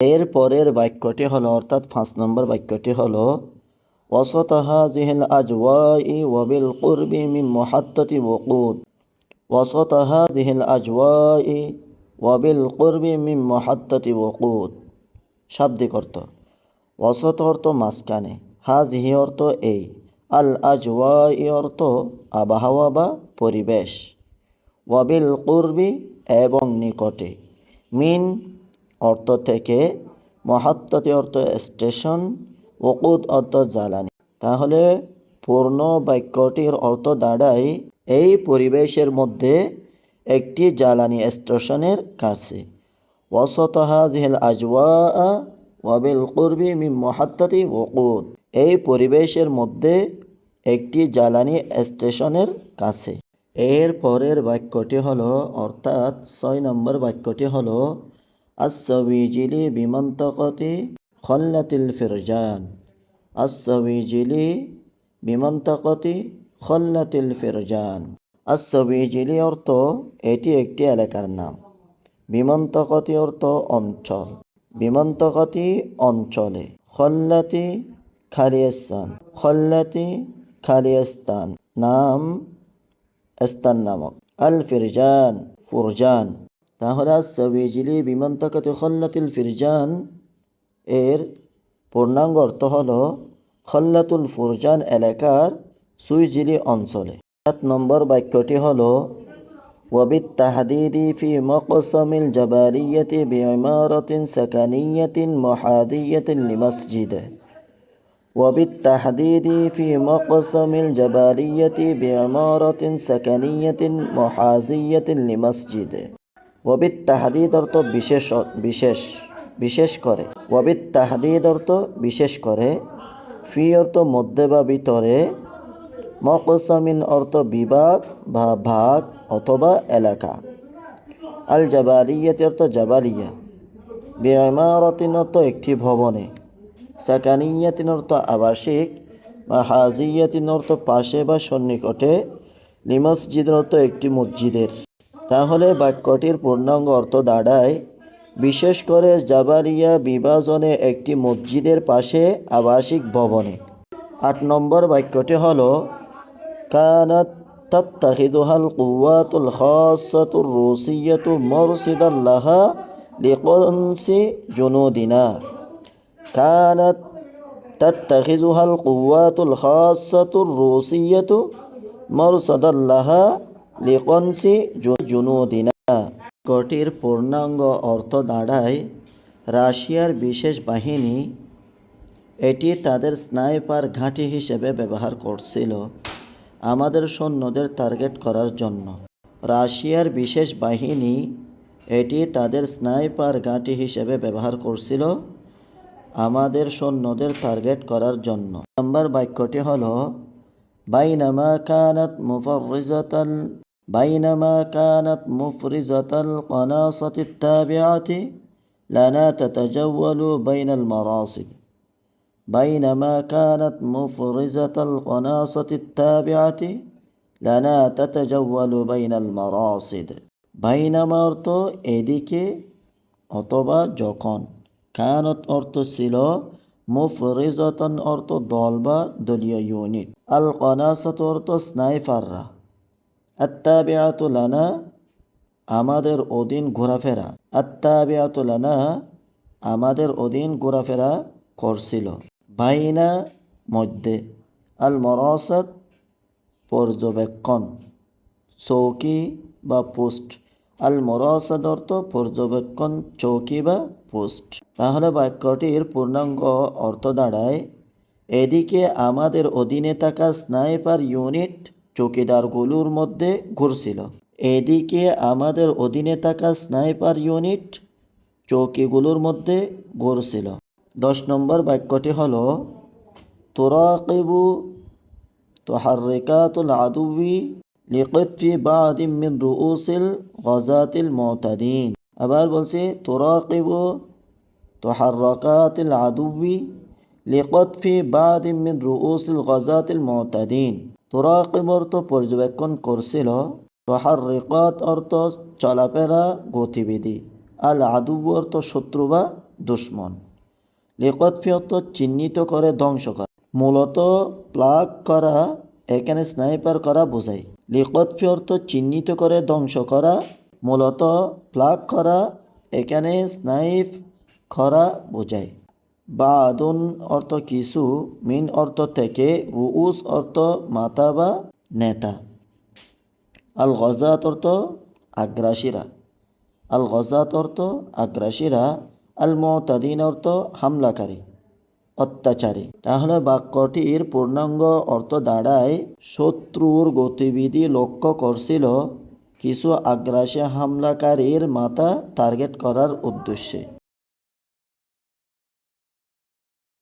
এর পরের বাক্যটি হলো অর্থাৎ পাঁচ নম্বর বাক্যটি হলো وسط هذه الأجواء وبالقرب من محطة وقود وسط هذه الأجواء وبالقرب من محطة وقود শাব্দিক অর্থ অসত অর্থ মাঝখানে হাজিহি অর্থ এই আল আজওয়াই অর্থ আবহাওয়া বা পরিবেশ ওয়াবিল কুরবি এবং নিকটে মিন অর্থ থেকে মহাত্মতি অর্থ স্টেশন ওকুদ অর্থ জ্বালানি। তাহলে পূর্ণ বাক্যটির অর্থ দাঁড়ায় এই পরিবেশের মধ্যে একটি জ্বালানি স্টেশনের কাছে। ওসতহা জিহেল আজওয়া ওয়াবিল কুরবি মিন মহাত্মতি ওকুদ এই পরিবেশের মধ্যে একটি জ্বালানি স্টেশনের কাছে। এর পরের বাক্যটি হলো, অর্থাৎ ছয় নম্বর বাক্যটি হলো আসবিজিলি বিমন্তকতি খল্লাতিল ফিরজান। আসবিজিলি বিমন্তকতি খল্লাতিল ফিরজান। আসবিজিলি অর্থ, এটি একটি এলাকার নাম। বিমন্তকতি অর্থ অঞ্চল। বিমন্তকতি অঞ্চলে খল্লাতি খালিস্তান খল্লাতি খালিস্তান নাম স্থান নামক। আল ফিরজান ফুরজান। তাহলে সবিজিলি বিমন্তকতি খল্লাতিল ফিরজান এর পূর্ণাঙ্গ অর্থ হল খল্লাতুল ফুরজান এলাকার সুইজিলি অঞ্চলে সাত নম্বর বাক্যটি হল وبالتحديد في مقسم الجبارية بعمارة سكنية محاذية لمسجد وبالتحديد في مقسم الجبارية بعمارة سكنية محاذية لمسجد ওবিত তাহাদিদ অর্থ বিশেষ বিশেষ বিশেষ করে। ওবিত তাহাদিদ অর্থ বিশেষ করে। ফি অর্থ মধ্যে বা ভিতরে। মকসামিন অর্থ বিবাদ বা ভাগ অথবা এলাকা। আল জাবারিয়াতে অর্থ জাবারিয়া বেমারতিন অর্থ একটি ভবনে। সাকানিয়াতিন অর্থ আবাসিক। বা হাজিয়াতিন অর্থ পাশে বা সন্নিকটে। নিমসজিদ অর্থ একটি মসজিদের। তাহলে বাক্যটির পূর্ণাঙ্গ অর্থ দাঁড়ায় বিশেষ করে জাবারিয়া বিভাজনে একটি মসজিদের পাশে আবাসিক ভবনে আট নম্বর বাক্যটি হলো কানাত تتخذها القوات الخاصة الروسية مرصدا لها لقنص جنودنا كانت تتخذها القوات الخاصة الروسية مرصدا لها লিকনসি জুনুদিনা কটির পূর্ণাঙ্গ অর্থ দাঁড়ায় রাশিয়ার বিশেষ বাহিনী এটি তাদের স্নাইপার ঘাঁটি হিসেবে ব্যবহার করছিল আমাদের সৈন্যদের টার্গেট করার জন্য। রাশিয়ার বিশেষ বাহিনী এটি তাদের স্নাইপার ঘাঁটি হিসেবে ব্যবহার করছিল আমাদের সৈন্যদের টার্গেট করার জন্য। নাম্বার বাক্যটি হল, বাইনামা কানাত মুফর বাইনামা কানাত মুফরিজাতাল কনাসতি التابعة لنا تتجول بين المراصد بينما كانت مفرزة القناصة التابعة لنا تتجول بين المراصد বাইনামা অর্থ এদিকে অথবা যখন কানত অর্থ ছিল মুফরিজতন অর্থ দল বা দলীয় ইউনিট আল কনাসত অর্থ স্নাইফাররা আত্মাবিয়াত আমাদের অধীন ঘোরাফেরা। আত্মাবিয়াত আমাদের অধীন ঘোরাফেরা করছিল। বাইনা মধ্যে আল মরসদ পর্যবেক্ষণ। চৌকি বা পোস্ট। আল মরসদ অর্থ পর্যবেক্ষণ, চৌকি বা পোস্ট। তাহলে বাক্যটির পূর্ণাঙ্গ অর্থ দাঁড়ায়, এদিকে আমাদের অধীনে থাকা স্নাইপার ইউনিট চৌকিদারগুলোর মধ্যে ঘুরছিল। এদিকে আমাদের অধীনে থাকা স্নাইপার ইউনিট চৌকিগুলোর মধ্যে ঘুরছিল। দশ নম্বর বাক্যটি হল, তোরাকিবু তোহারিকাতুল আদুবি লিকতফি বাদিম মিন রুউসিল গজাতিল মতাদিন। আবার বলছে, তোরাকিবু তোহারকাতিল আদুবি লিকতফি বাদিম মিন রুউসিল গজাতিল মতাদিন। তোরাকিব অর্থ পর্যবেক্ষণ করছিল তোহারিকাত অর্থ চলাফেরা গতিবিধি। আল আদুব অর্থ শত্রু বা দুশ্মন। লিকতফি অর্থ চিহ্নিত করে ধ্বংস করা। মূলত প্লাগ করা, এখানে স্নাইপার করা বোঝায়। লিকতফি অর্থ চিহ্নিত করে ধ্বংস করা, মূলত প্লাগ করা, এখানে স্নাইপ করা বোঝায়। বাদুন অর্থ কিছু, মিন অর্থ থেকে, রুউস অর্থ মাতা বা নেতা। আল গজাত অর্থ আগ্রাসীরা। আল গজাত অর্থ আগ্রাসীরা আল মতাদিন অর্থ হামলাকারী, অত্যাচারী। তাহলে বাক্যটির পূর্ণাঙ্গ অর্থ দাঁড়ায়, শত্রুর গতিবিধি লক্ষ্য করছিল কিছু আগ্রাসী হামলাকারীর মাথা টার্গেট করার উদ্দেশ্যে।